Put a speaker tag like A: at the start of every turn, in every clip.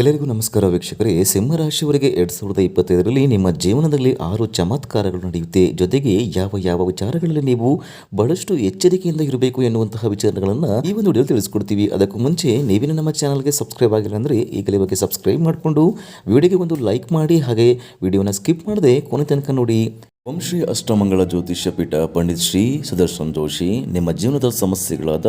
A: ಎಲ್ಲರಿಗೂ ನಮಸ್ಕಾರ ವೀಕ್ಷಕರೇ. ಸಿಂಹರಾಶಿಯವರಿಗೆ ಎರಡು ಸಾವಿರದ ಇಪ್ಪತ್ತೈದರಲ್ಲಿ ನಿಮ್ಮ ಜೀವನದಲ್ಲಿ ಆರು ಚಮತ್ಕಾರಗಳು ನಡೆಯುತ್ತೆ. ಜೊತೆಗೆ ಯಾವ ಯಾವ ವಿಚಾರಗಳಲ್ಲಿ ನೀವು ಬಹಳಷ್ಟು ಎಚ್ಚರಿಕೆಯಿಂದ ಇರಬೇಕು ಎನ್ನುವಂತಹ ವಿಚಾರಗಳನ್ನು ಈ ಒಂದು ವಿಡಿಯೋ ತಿಳಿಸ್ಕೊಡ್ತೀವಿ. ಅದಕ್ಕೂ ಮುಂಚೆ ನೀವಿನ ನಮ್ಮ ಚಾನಲ್ಗೆ ಸಬ್ಸ್ಕ್ರೈಬ್ ಆಗಿಲ್ಲ ಅಂದರೆ ಈಗಲೇ ಬಗ್ಗೆ ಸಬ್ಸ್ಕ್ರೈಬ್ ಮಾಡಿಕೊಂಡು ವಿಡಿಯೋಗೆ ಒಂದು ಲೈಕ್ ಮಾಡಿ ಹಾಗೆ ವಿಡಿಯೋನ ಸ್ಕಿಪ್ ಮಾಡದೆ ಕೊನೆ ತನಕ ನೋಡಿ. ಓಂ ಶ್ರೀ ಅಷ್ಟಮಂಗಳ ಜ್ಯೋತಿಷ್ಯ ಪೀಠ ಪಂಡಿತ್ ಶ್ರೀ ಸುದರ್ಶನ್ ಜೋಶಿ ನಿಮ್ಮ ಜೀವನದ ಸಮಸ್ಯೆಗಳಾದ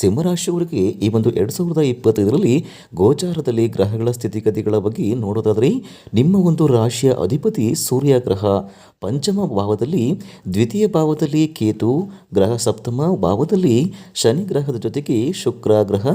A: ಸಿಂಹರಾಶಿಯವರಿಗೆ ಈ ಒಂದು ಎರಡು ಸಾವಿರದ ಇಪ್ಪತ್ತೈದರಲ್ಲಿ ಗೋಚಾರದಲ್ಲಿ ಗ್ರಹಗಳ ಸ್ಥಿತಿಗತಿಗಳ ಬಗ್ಗೆ ನೋಡೋದಾದರೆ, ನಿಮ್ಮ ಒಂದು ರಾಶಿಯ ಅಧಿಪತಿ ಸೂರ್ಯ ಗ್ರಹ ಪಂಚಮ ಭಾವದಲ್ಲಿ, ದ್ವಿತೀಯ ಭಾವದಲ್ಲಿ ಕೇತು, ಗ್ರಹ ಸಪ್ತಮ ಭಾವದಲ್ಲಿ ಶನಿ ಗ್ರಹದ ಜೊತೆಗೆ ಶುಕ್ರ ಗ್ರಹ,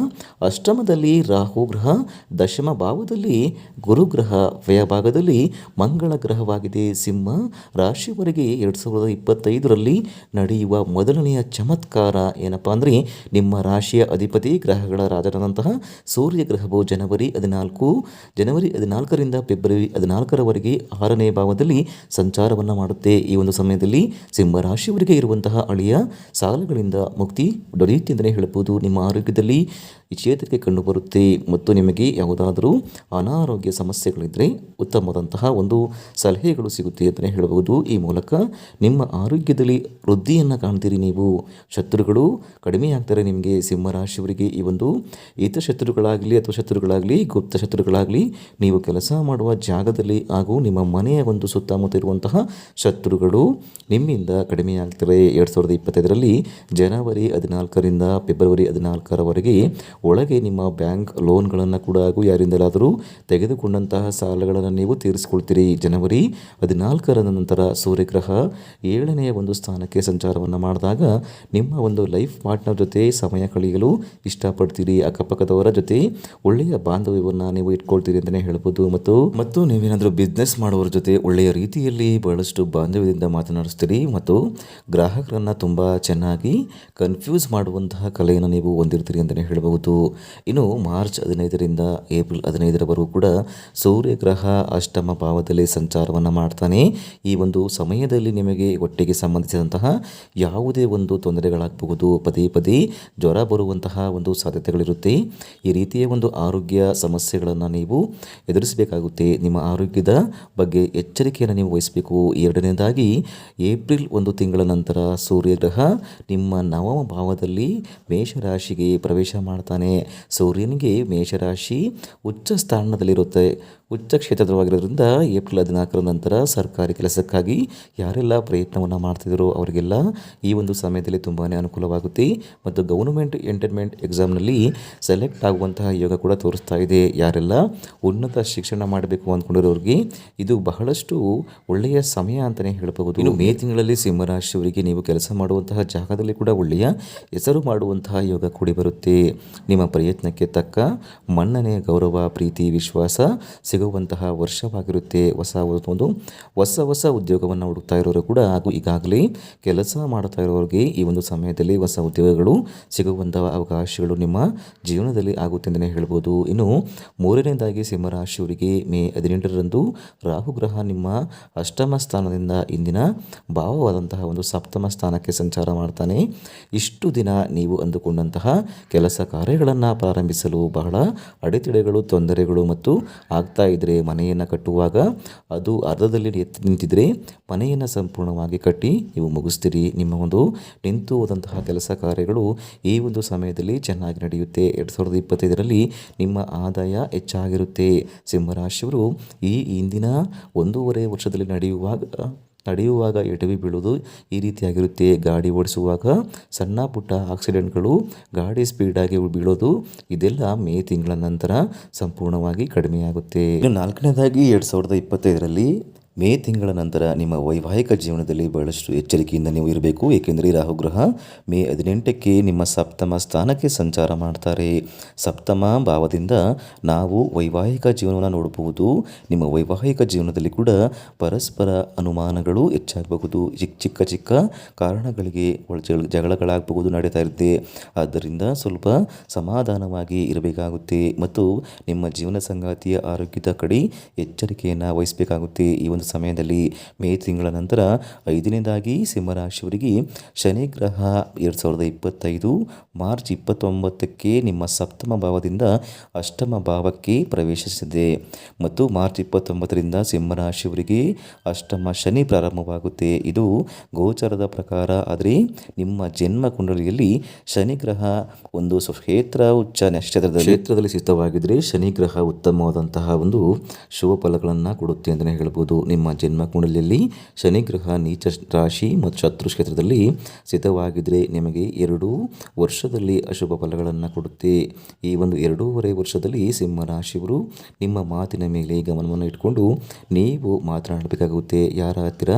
A: ಅಷ್ಟಮದಲ್ಲಿ ರಾಹು ಗ್ರಹ, ದಶಮ ಭಾವದಲ್ಲಿ ಗುರುಗ್ರಹ ವ್ಯಯಭಾಗದಲ್ಲಿ ಮಂಗಳ ಗ್ರಹವಾಗಿದೆ. ಸಿಂಹ ರಾಶಿಯವರೆಗೆ ಎರಡು ಸಾವಿರದ ಇಪ್ಪತ್ತೈದರಲ್ಲಿ ನಡೆಯುವ ಮೊದಲನೆಯ ಚಮತ್ಕಾರ ಏನಪ್ಪ ಅಂದರೆ, ನಿಮ್ಮ ರಾಶಿಯ ಅಧಿಪತಿ ಗ್ರಹಗಳ ರಾಜನಾದಂತಹ ಸೂರ್ಯ ಗ್ರಹವು ಜನವರಿ ಹದಿನಾಲ್ಕು, ಜನವರಿ ಹದಿನಾಲ್ಕರಿಂದ ಫೆಬ್ರವರಿ ಹದಿನಾಲ್ಕರವರೆಗೆ ಆರನೇ ಭಾವದಲ್ಲಿ ಸಂಚಾರವನ್ನು ಮಾಡುತ್ತೆ. ಈ ಒಂದು ಸಮಯದಲ್ಲಿ ಸಿಂಹ ರಾಶಿಯವರಿಗೆ ಇರುವಂತಹ ಅಳಿಯ ಸಾಲಗಳಿಂದ ಮುಕ್ತಿ ದೊರೆಯುತ್ತೆ ಅಂತಲೇ ಹೇಳಬಹುದು. ನಿಮ್ಮ ಆರೋಗ್ಯದಲ್ಲಿ ಚೇತರಿಕೆ ಕಂಡುಬರುತ್ತೆ. ಮತ್ತು ನಿಮಗೆ ಯಾವುದಾದರೂ ಅನಾರೋಗ್ಯ ಸಮಸ್ಯೆಗಳಿದ್ದರೆ ಉತ್ತಮವಾದಂತಹ ಒಂದು ಸಲಹೆಗಳು ಸಿಗುತ್ತೆ ಅಂತಲೇ ಹೇಳಬಹುದು. ಈ ಮೂಲಕ ನಿಮ್ಮ ಆರೋಗ್ಯದಲ್ಲಿ ವೃದ್ಧಿಯನ್ನು ಕಾಣ್ತೀರಿ ನೀವು. ಶತ್ರುಗಳು ಕಡಿಮೆಯಾಗ್ತಾರೆ ನಿಮಗೆ. ಸಿಂಹರಾಶಿಯವರಿಗೆ ಈ ಒಂದು ಇತರ ಶತ್ರುಗಳಾಗಲಿ ಅಥವಾ ಶತ್ರುಗಳಾಗಲಿ, ಗುಪ್ತ ಶತ್ರುಗಳಾಗಲಿ ನೀವು ಕೆಲಸ ಮಾಡುವ ಜಾಗದಲ್ಲಿ ಹಾಗೂ ನಿಮ್ಮ ಮನೆಯ ಒಂದು ಸುತ್ತಮುತ್ತ ಇರುವಂತಹ ಶತ್ರುಗಳು ನಿಮ್ಮಿಂದ ಕಡಿಮೆ ಆಗ್ತಾರೆ ಎರಡು ಸಾವಿರದ ಇಪ್ಪತ್ತೈದರಲ್ಲಿ ಜನವರಿ ಹದಿನಾಲ್ಕರಿಂದ ಫೆಬ್ರವರಿ ಹದಿನಾಲ್ಕರವರೆಗೆ ಒಳಗೆ ನಿಮ್ಮ ಬ್ಯಾಂಕ್ ಲೋನ್ಗಳನ್ನು ಕೂಡ ಹಾಗೂ ಯಾರಿಂದಲಾದರೂ ತೆಗೆದುಕೊಂಡಂತಹ ಸಾಲಗಳನ್ನು ನೀವು ತೀರಿಸಿಕೊಳ್ತೀರಿ. ಜನವರಿ ಹದಿನಾಲ್ಕರ ನಂತರ ಸೂರ್ಯಗ್ರಹ ಏಳನೆಯ ಒಂದು ಸ್ಥಾನಕ್ಕೆ ಸಂಚಾರವನ್ನು ಮಾಡಿದಾಗ ನಿಮ್ಮ ಒಂದು ಲೈಫ್ ಪಾರ್ಟ್ನರ್ ಜೊತೆ ಸಮಯ ಕಳೆಯಲು ಇಷ್ಟಪಡ್ತೀರಿ. ಅಕ್ಕಪಕ್ಕದವರ ಜೊತೆ ಒಳ್ಳೆಯ ಬಾಂಧವ್ಯವನ್ನು ನೀವು ಇಟ್ಕೊಳ್ತೀರಿ ಅಂತಲೇ ಹೇಳ್ಬೋದು. ಮತ್ತು ಮತ್ತು ನೀವೇನಾದರೂ ಬಿಸ್ನೆಸ್ ಮಾಡುವವರ ಜೊತೆ ಒಳ್ಳೆಯ ರೀತಿಯಲ್ಲಿ ಬಹಳಷ್ಟು ಬಾಂಧವ್ಯದಿಂದ ಮಾತನಾಡಿಸ್ತೀರಿ. ಮತ್ತು ಗ್ರಾಹಕರನ್ನು ತುಂಬ ಚೆನ್ನಾಗಿ ಕನ್ಫ್ಯೂಸ್ ಮಾಡುವಂತಹ ಕಲೆಯನ್ನು ನೀವು ಹೊಂದಿರ್ತೀರಿ ಅಂತಲೇ ಹೇಳಬಹುದು. ಇನ್ನು ಮಾರ್ಚ್ ಹದಿನೈದರಿಂದ ಏಪ್ರಿಲ್ ಹದಿನೈದರವರೆಗೂ ಕೂಡ ಸೂರ್ಯ ಗ್ರಹ ಅಷ್ಟಮ ಭಾವದಲ್ಲಿ ಸಂಚಾರವನ್ನು ಮಾಡ್ತಾನೆ. ಈ ಒಂದು ಸಮಯದಲ್ಲಿ ನಿಮಗೆ ಒಟ್ಟಿಗೆ ಸಂಬಂಧಿಸಿದಂತಹ ಯಾವುದೇ ಒಂದು ತೊಂದರೆಗಳಾಗಬಹುದು. ಪದೇ ಪದೇ ಜ್ವರ ಬರುವಂತಹ ಒಂದು ಸಾಧ್ಯತೆಗಳಿರುತ್ತೆ. ಈ ರೀತಿಯ ಒಂದು ಆರೋಗ್ಯ ಸಮಸ್ಯೆಗಳನ್ನು ನೀವು ಎದುರಿಸಬೇಕಾಗುತ್ತೆ. ನಿಮ್ಮ ಆರೋಗ್ಯದ ಬಗ್ಗೆ ಎಚ್ಚರಿಕೆಯನ್ನು ನೀವು ವಹಿಸಬೇಕು. ಎರಡನೇದಾಗಿ, ಏಪ್ರಿಲ್ ಒಂದು ತಿಂಗಳ ನಂತರ ಸೂರ್ಯಗ್ರಹ ನಿಮ್ಮ ನವಮ ಭಾವದಲ್ಲಿ ಮೇಷರಾಶಿಗೆ ಪ್ರವೇಶ ಮಾಡ್ತಾನೆ. ಸೂರ್ಯನಿಗೆ ಮೇಷರಾಶಿ ಉಚ್ಚ ಸ್ಥಾನದಲ್ಲಿರುತ್ತೆ. ಉಚ್ಚ ಕ್ಷೇತ್ರವಾಗಿರೋದ್ರಿಂದ ಏಪ್ರಿಲ್ ಹದಿನಾಲ್ಕರ ನಂತರ ಸರ್ಕಾರಿ ಕೆಲಸಕ್ಕಾಗಿ ಯಾರೆಲ್ಲ ಪ್ರಯತ್ನವನ್ನು ಮಾಡ್ತಿದ್ರು ಅವರಿಗೆಲ್ಲ ಈ ಒಂದು ಸಮಯದಲ್ಲಿ ತುಂಬಾ ಅನುಕೂಲವಾಗುತ್ತೆ. ಮತ್ತು ಗೌರ್ಮೆಂಟ್ ಎಂಟರ್ಮೆಂಟ್ ಎಕ್ಸಾಮ್ನಲ್ಲಿ ಸೆಲೆಕ್ಟ್ ಆಗುವಂತಹ ಯೋಗ ಕೂಡ ತೋರಿಸ್ತಾ ಇದೆ ಯಾರೆಲ್ಲ. ಉನ್ನತ ಶಿಕ್ಷಣ ಮಾಡಬೇಕು ಅಂದ್ಕೊಂಡಿರೋರಿಗೆ ಇದು ಬಹಳಷ್ಟು ಒಳ್ಳೆಯ ಸಮಯ ಅಂತಲೇ ಹೇಳಬಹುದು. ಇನ್ನು ಮೇ ತಿಂಗಳಲ್ಲಿ ಸಿಂಹರಾಶಿಯವರಿಗೆ ನೀವು ಕೆಲಸ ಮಾಡುವಂತಹ ಜಾಗದಲ್ಲಿ ಕೂಡ ಒಳ್ಳೆಯ ಹೆಸರು ಮಾಡುವಂತಹ ಯೋಗ ಕೂಡಿ ಬರುತ್ತೆ. ನಿಮ್ಮ ಪ್ರಯತ್ನಕ್ಕೆ ತಕ್ಕ ಮನ್ನಣೆ, ಗೌರವ, ಪ್ರೀತಿ, ವಿಶ್ವಾಸ ಸಿಗುವಂತಹ ವರ್ಷವಾಗಿರುತ್ತೆ. ಹೊಸ ಒಂದು ಹೊಸ ಹೊಸ ಉದ್ಯೋಗವನ್ನು ಹುಡುಕ್ತಾ ಇರೋರು ಕೂಡ ಹಾಗೂ ಈಗಾಗಲೇ ಕೆಲಸ ಮಾಡ್ತಾ ಇರೋರಿಗೆ ಈ ಒಂದು ಸಮಯದಲ್ಲಿ ಹೊಸ ಉದ್ಯೋಗಗಳು ಸಿಗುವಂತಹ ಅವಕಾಶಗಳು ನಿಮ್ಮ ಜೀವನದಲ್ಲಿ ಆಗುತ್ತೆ ಅಂತಲೇ ಹೇಳ್ಬೋದು. ಇನ್ನು ಮೂರನೇದಾಗಿ ಸಿಂಹರಾಶಿಯವರಿಗೆ ಮೇ ಹದಿನೆಂಟರಂದು ರಾಹುಗ್ರಹ ನಿಮ್ಮ ಅಷ್ಟಮ ಸ್ಥಾನದಿಂದ ಇಂದಿನ ಭಾವವಾದಂತಹ ಒಂದು ಸಪ್ತಮ ಸ್ಥಾನಕ್ಕೆ ಸಂಚಾರ ಮಾಡ್ತಾನೆ. ಇಷ್ಟು ದಿನ ನೀವು ಅಂದುಕೊಂಡಂತಹ ಕೆಲಸ ಕಾರ್ಯಗಳನ್ನು ಪ್ರಾರಂಭಿಸಲು ಬಹಳ ಅಡೆತಡೆಗಳು, ತೊಂದರೆಗಳು ಮತ್ತು ಆಗ್ತಾ ಇದ್ದರೆ ಮನೆಯನ್ನು ಕಟ್ಟುವಾಗ ಅದು ಅರ್ಧದಲ್ಲಿ ಎತ್ತಿ ನಿಂತಿದ್ದರೆ ಮನೆಯನ್ನು ಸಂಪೂರ್ಣವಾಗಿ ಕಟ್ಟಿ ನೀವು ಮುಗಿಸ್ತೀರಿ. ನಿಮ್ಮ ಒಂದು ನಿಂತು ಹೋದಂತಹ ಕೆಲಸ ಕಾರ್ಯಗಳು ಈ ಒಂದು ಸಮಯದಲ್ಲಿ ಚೆನ್ನಾಗಿ ನಡೆಯುತ್ತೆ. ಎರಡು ಸಾವಿರದ ಇಪ್ಪತ್ತೈದರಲ್ಲಿ ನಿಮ್ಮ ಆದಾಯ ಹೆಚ್ಚಾಗಿರುತ್ತೆ. ಸಿಂಹರಾಶಿಯವರು ಈ ಇಂದಿನ ಒಂದೂವರೆ ವರ್ಷದಲ್ಲಿ ನಡೆಯುವಾಗ ನಡೆಯುವಾಗ ಎಡವಿ ಬೀಳೋದು ಈ ರೀತಿಯಾಗಿರುತ್ತೆ. ಗಾಡಿ ಓಡಿಸುವಾಗ ಸಣ್ಣ ಪುಟ್ಟ ಆಕ್ಸಿಡೆಂಟ್ಗಳು ಗಾಡಿ ಸ್ಪೀಡಾಗಿ ಬೀಳೋದು ಇದೆಲ್ಲ ಮೇ ತಿಂಗಳ ನಂತರ ಸಂಪೂರ್ಣವಾಗಿ ಕಡಿಮೆಯಾಗುತ್ತೆ. ನಾಲ್ಕನೇದಾಗಿ ಎರಡು ಸಾವಿರದ ಇಪ್ಪತ್ತೈದರಲ್ಲಿ ಮೇ ತಿಂಗಳ ನಂತರ ನಿಮ್ಮ ವೈವಾಹಿಕ ಜೀವನದಲ್ಲಿ ಬಹಳಷ್ಟು ಎಚ್ಚರಿಕೆಯಿಂದ ನೀವು ಇರಬೇಕು. ಏಕೆಂದರೆ ರಾಹುಗ್ರಹ ಮೇ ಹದಿನೆಂಟಕ್ಕೆ ನಿಮ್ಮ ಸಪ್ತಮ ಸ್ಥಾನಕ್ಕೆ ಸಂಚಾರ ಮಾಡ್ತಾರೆ. ಸಪ್ತಮ ಭಾವದಿಂದ ನಾವು ವೈವಾಹಿಕ ಜೀವನವನ್ನು ನೋಡಬಹುದು. ನಿಮ್ಮ ವೈವಾಹಿಕ ಜೀವನದಲ್ಲಿ ಕೂಡ ಪರಸ್ಪರ ಅನುಮಾನಗಳು ಹೆಚ್ಚಾಗಬಹುದು. ಚಿಕ್ಕ ಚಿಕ್ಕ ಚಿಕ್ಕ ಕಾರಣಗಳಿಗೆ ಜಗಳಗಳಾಗಬಹುದು ನಡೀತಾ ಇರುತ್ತೆ. ಆದ್ದರಿಂದ ಸ್ವಲ್ಪ ಸಮಾಧಾನವಾಗಿ ಇರಬೇಕಾಗುತ್ತೆ ಮತ್ತು ನಿಮ್ಮ ಜೀವನ ಸಂಗಾತಿಯ ಆರೋಗ್ಯದ ಕಡೆ ಎಚ್ಚರಿಕೆಯನ್ನು ವಹಿಸಬೇಕಾಗುತ್ತೆ. ಈ ಒಂದು ಸಮಯದಲ್ಲಿ ಮೇ ತಿಂಗಳ ನಂತರ ಐದನೇದಾಗಿ ಸಿಂಹರಾಶಿಯವರಿಗೆ ಶನಿ ಗ್ರಹ ಎರಡು ಸಾವಿರದ ಇಪ್ಪತ್ತೈದು, ಮಾರ್ಚ್ ಇಪ್ಪತ್ತೊಂಬತ್ತಕ್ಕೆ ನಿಮ್ಮ ಸಪ್ತಮ ಭಾವದಿಂದ ಅಷ್ಟಮ ಭಾವಕ್ಕೆ ಪ್ರವೇಶಿಸಿದೆ. ಮತ್ತು ಮಾರ್ಚ್ ಇಪ್ಪತ್ತೊಂಬತ್ತರಿಂದ ಸಿಂಹರಾಶಿಯವರಿಗೆ ಅಷ್ಟಮ ಶನಿ ಪ್ರಾರಂಭವಾಗುತ್ತೆ. ಇದು ಗೋಚರದ ಪ್ರಕಾರ. ಆದರೆ ನಿಮ್ಮ ಜನ್ಮ ಕುಂಡಲಿಯಲ್ಲಿ ಶನಿ ಗ್ರಹ ಒಂದು ಕ್ಷೇತ್ರ, ಉಚ್ಚ ನಕ್ಷತ್ರದಲ್ಲಿ ಕ್ಷೇತ್ರದಲ್ಲಿ ಶನಿ ಗ್ರಹ ಉತ್ತಮವಾದಂತಹ ಒಂದು ಶುಭ ಫಲಗಳನ್ನು ಕೊಡುತ್ತೆ ಅಂತಲೇ ಹೇಳ್ಬೋದು. ನಿಮ್ಮ ಜನ್ಮ ಕುಂಡಲಿಯಲ್ಲಿ ಶನಿ ಗ್ರಹ, ನೀಚ ರಾಶಿ ಮತ್ತು ಶತ್ರು ಕ್ಷೇತ್ರದಲ್ಲಿ ಸ್ಥಿತವಾಗಿದ್ದರೆ ನಿಮಗೆ ಎರಡೂ ವರ್ಷದಲ್ಲಿ ಅಶುಭ ಫಲಗಳನ್ನು ಕೊಡುತ್ತೆ. ಈ ಒಂದು ಎರಡೂವರೆ ವರ್ಷದಲ್ಲಿ ಸಿಂಹ ರಾಶಿಯವರು ನಿಮ್ಮ ಮಾತಿನ ಮೇಲೆ ಗಮನವನ್ನು ಇಟ್ಕೊಂಡು ನೀವು ಮಾತನಾಡಬೇಕಾಗುತ್ತೆ. ಯಾರ ಹತ್ತಿರ?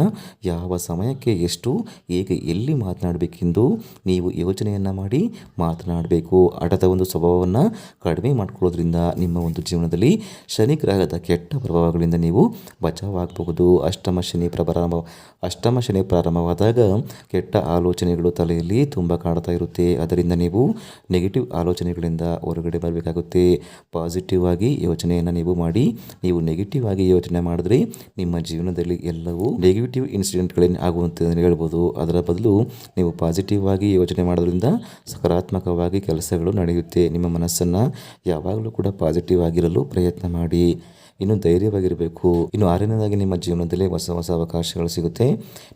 A: ಯಾವ ಸಮಯಕ್ಕೆ? ಎಷ್ಟು? ಹೇಗೆ ಎಲ್ಲಿ ಮಾತನಾಡಬೇಕೆಂದು ನೀವು ಯೋಚನೆಯನ್ನು ಮಾಡಿ ಮಾತನಾಡಬೇಕು. ಆಟದ ಒಂದು ಸ್ವಭಾವವನ್ನು ಕಡಿಮೆ ಮಾಡಿಕೊಳ್ಳೋದ್ರಿಂದ ನಿಮ್ಮ ಒಂದು ಜೀವನದಲ್ಲಿ ಶನಿ ಗ್ರಹದ ಕೆಟ್ಟ ಪ್ರಭಾವಗಳಿಂದ ನೀವು ಬಚಾವಾಗಬಹುದು. ಅಷ್ಟಮ ಶನಿ ಪ್ರಾರಂಭ, ಅಷ್ಟಮ ಶನಿ ಪ್ರಾರಂಭವಾದಾಗ ಕೆಟ್ಟ ಆಲೋಚನೆಗಳು ತಲೆಯಲ್ಲಿ ತುಂಬ ಕಾಣ್ತಾ ಇರುತ್ತೆ. ಅದರಿಂದ ನೀವು ನೆಗೆಟಿವ್ ಆಲೋಚನೆಗಳಿಂದ ಹೊರಗಡೆ ಬರಬೇಕಾಗುತ್ತೆ. ಪಾಸಿಟಿವ್ ಆಗಿ ಯೋಚನೆಯನ್ನು ನೀವು ಮಾಡಿ, ನೀವು ನೆಗೆಟಿವ್ ಆಗಿ ಯೋಚನೆ ಮಾಡಿದ್ರೆ ನಿಮ್ಮ ಜೀವನದಲ್ಲಿ ಎಲ್ಲವೂ ನೆಗೆಟಿವ್ ಇನ್ಸಿಡೆಂಟ್ಗಳೇನು ಆಗುವಂತೆ ಹೇಳ್ಬೋದು. ಅದರ ಬದಲು ನೀವು ಪಾಸಿಟಿವ್ ಆಗಿ ಯೋಚನೆ ಮಾಡೋದ್ರಿಂದ ಸಕಾರಾತ್ಮಕವಾಗಿ ಕೆಲಸಗಳು ನಡೆಯುತ್ತೆ. ನಿಮ್ಮ ಮನಸ್ಸನ್ನು ಯಾವಾಗಲೂ ಕೂಡ ಪಾಸಿಟಿವ್ ಆಗಿರಲು ಪ್ರಯತ್ನ ಮಾಡಿ. ಇನ್ನು ಧೈರ್ಯವಾಗಿರಬೇಕು. ಇನ್ನು ಆರನೇದಾಗಿ ನಿಮ್ಮ ಜೀವನದಲ್ಲಿ ಹೊಸ ಹೊಸ ಅವಕಾಶಗಳು ಸಿಗುತ್ತೆ.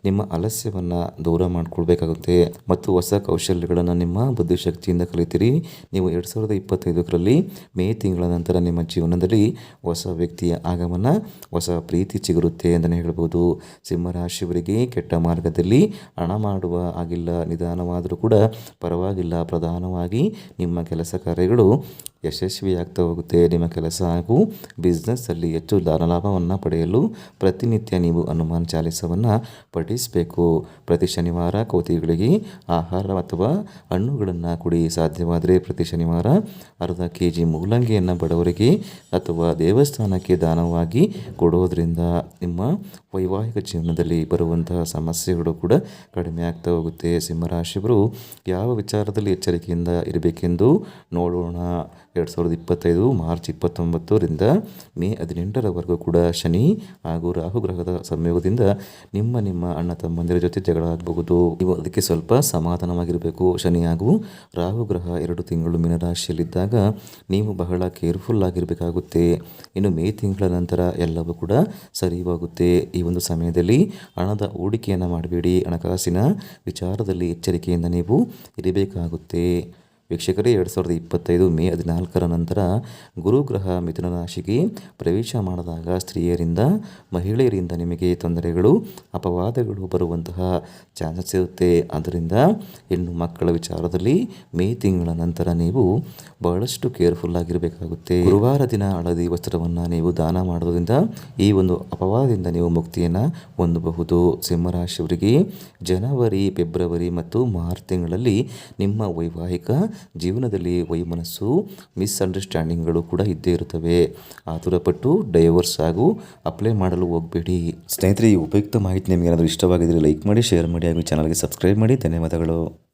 A: ನಿಮ್ಮ ಆಲಸ್ಯವನ್ನು ದೂರ ಮಾಡ್ಕೊಳ್ಬೇಕಾಗುತ್ತೆ. ಮತ್ತು ಹೊಸ ಕೌಶಲ್ಯಗಳನ್ನು ನಿಮ್ಮ ಬುದ್ಧಿಶಕ್ತಿಯಿಂದ ಕಲಿತೀರಿ. ನೀವು ಎರಡು ಸಾವಿರದ ಇಪ್ಪತ್ತೈದರಲ್ಲಿ ಮೇ ತಿಂಗಳ ನಂತರ ನಿಮ್ಮ ಜೀವನದಲ್ಲಿ ಹೊಸ ವ್ಯಕ್ತಿಯ ಆಗಮನ, ಹೊಸ ಪ್ರೀತಿ ಚಿಗುರುತ್ತೆ ಅಂತಲೇ ಹೇಳ್ಬೋದು. ಸಿಂಹರಾಶಿಯವರಿಗೆ ಕೆಟ್ಟ ಮಾರ್ಗದಲ್ಲಿ ಹಣ ಮಾಡುವ ಆಗಿಲ್ಲ ನಿಧಾನವಾದರೂ ಕೂಡ ಪರವಾಗಿಲ್ಲ. ಪ್ರಧಾನವಾಗಿ ನಿಮ್ಮ ಕೆಲಸ ಕಾರ್ಯಗಳು ಯಶಸ್ವಿಯಾಗ್ತಾ ಹೋಗುತ್ತೆ ನಿಮ್ಮ ಕೆಲಸ ಹಾಗೂ ಬಿಸ್ನೆಸ್ಸಲ್ಲಿ ಹೆಚ್ಚು ಲಾಭವನ್ನು ಪಡೆಯಲು ಪ್ರತಿನಿತ್ಯ ನೀವು ಹನುಮಾನ್ ಚಾಲಿಸವನ್ನು ಪಠಿಸಬೇಕು. ಪ್ರತಿ ಶನಿವಾರ ಕೋತಿಗಳಿಗೆ ಆಹಾರ ಅಥವಾ ಹಣ್ಣುಗಳನ್ನು ಕುಡಿ. ಸಾಧ್ಯವಾದರೆ ಪ್ರತಿ ಶನಿವಾರ ಅರ್ಧ ಕೆ ಜಿ ಮೂಲಂಗಿಯನ್ನು ಬಡವರಿಗೆ ಅಥವಾ ದೇವಸ್ಥಾನಕ್ಕೆ ದಾನವಾಗಿ ಕೊಡೋದ್ರಿಂದ ನಿಮ್ಮ ವೈವಾಹಿಕ ಜೀವನದಲ್ಲಿ ಬರುವಂತಹ ಸಮಸ್ಯೆಗಳು ಕೂಡ ಕಡಿಮೆ ಆಗ್ತಾ ಹೋಗುತ್ತೆ. ಸಿಂಹರಾಶಿಯವರು ಯಾವ ವಿಚಾರದಲ್ಲಿ ಎಚ್ಚರಿಕೆಯಿಂದ ಇರಬೇಕೆಂದು ನೋಡೋಣ. ಎರಡು ಸಾವಿರದ ಇಪ್ಪತ್ತೈದು ಮಾರ್ಚ್ ಇಪ್ಪತ್ತೊಂಬತ್ತರಿಂದ ಮೇ ಹದಿನೆಂಟರವರೆಗೂ ಕೂಡ ಶನಿ ಹಾಗೂ ರಾಹು ಗ್ರಹದ ಸಂಯೋಗದಿಂದ ನಿಮ್ಮ ನಿಮ್ಮ ಅಣ್ಣ ತಮ್ಮಂದಿರ ಜೊತೆ ಜಗಳ ಆಗಬಹುದು. ನೀವು ಅದಕ್ಕೆ ಸ್ವಲ್ಪ ಸಮಾಧಾನವಾಗಿರಬೇಕು. ಶನಿ ಹಾಗೂ ರಾಹು ಗ್ರಹ ಎರಡು ತಿಂಗಳು ಮೀನರಾಶಿಯಲ್ಲಿದ್ದಾಗ ನೀವು ಬಹಳ ಕೇರ್ಫುಲ್ ಆಗಿರಬೇಕಾಗುತ್ತೆ. ಇನ್ನು ಮೇ ತಿಂಗಳ ನಂತರ ಎಲ್ಲವೂ ಕೂಡ ಸರಿ ಹೋಗುತ್ತೆ ಈ ಒಂದು ಸಮಯದಲ್ಲಿ ಹಣದ ಹೂಡಿಕೆಯನ್ನು ಮಾಡಬೇಡಿ ಹಣಕಾಸಿನ ವಿಚಾರದಲ್ಲಿ ಎಚ್ಚರಿಕೆಯಿಂದ ನೀವು ಇರಬೇಕಾಗುತ್ತೆ. ವೀಕ್ಷಕರೇ, ಎರಡು ಸಾವಿರದ ಇಪ್ಪತ್ತೈದು ಮೇ ಹದಿನಾಲ್ಕರ ನಂತರ ಗುರುಗ್ರಹ ಮಿಥುನ ರಾಶಿಗೆ ಪ್ರವೇಶ ಮಾಡಿದಾಗ ಸ್ತ್ರೀಯರಿಂದ, ಮಹಿಳೆಯರಿಂದ ನಿಮಗೆ ತೊಂದರೆಗಳು, ಅಪವಾದಗಳು ಬರುವಂತಹ ಚಾನ್ಸಸ್ ಇರುತ್ತೆ. ಆದ್ದರಿಂದ ಹೆಣ್ಣು ಮಕ್ಕಳ ವಿಚಾರದಲ್ಲಿ ಮೇ ತಿಂಗಳ ನಂತರ ನೀವು ಬಹಳಷ್ಟು ಕೇರ್ಫುಲ್ ಆಗಿರಬೇಕಾಗುತ್ತೆ. ಗುರುವಾರ ದಿನ ಹಳದಿ ವಸ್ತ್ರವನ್ನು ನೀವು ದಾನ ಮಾಡೋದ್ರಿಂದ ಈ ಒಂದು ಅಪವಾದದಿಂದ ನೀವು ಮುಕ್ತಿಯನ್ನು ಹೊಂದಬಹುದು. ಸಿಂಹರಾಶಿಯವರಿಗೆ ಜನವರಿ, ಫೆಬ್ರವರಿ ಮತ್ತು ಮಾರ್ಚ್ ತಿಂಗಳಲ್ಲಿ ನಿಮ್ಮ ವೈವಾಹಿಕ ಜೀವನದಲ್ಲಿ ವೈಮನಸ್ಸು, ಮಿಸ್ಅಂಡರ್ಸ್ಟ್ಯಾಂಡಿಂಗ್ಗಳು ಕೂಡ ಇದ್ದೇ ಇರುತ್ತವೆ. ಆತುರಪಟ್ಟು ಡೈವರ್ಸ್ ಹಾಗೂ ಅಪ್ಲೈ ಮಾಡಲು ಹೋಗಬೇಡಿ. ಸ್ನೇಹಿತರೆ, ಈ ಉಪಯುಕ್ತ ಮಾಹಿತಿ ನಿಮಗೆ ಏನಾದರೂ ಇಷ್ಟವಾಗಿದ್ದರೆ ಲೈಕ್ ಮಾಡಿ, ಶೇರ್ ಮಾಡಿ ಹಾಗೂ ಚಾನಲ್ಗೆ ಸಬ್ಸ್ಕ್ರೈಬ್ ಮಾಡಿ. ಧನ್ಯವಾದಗಳು.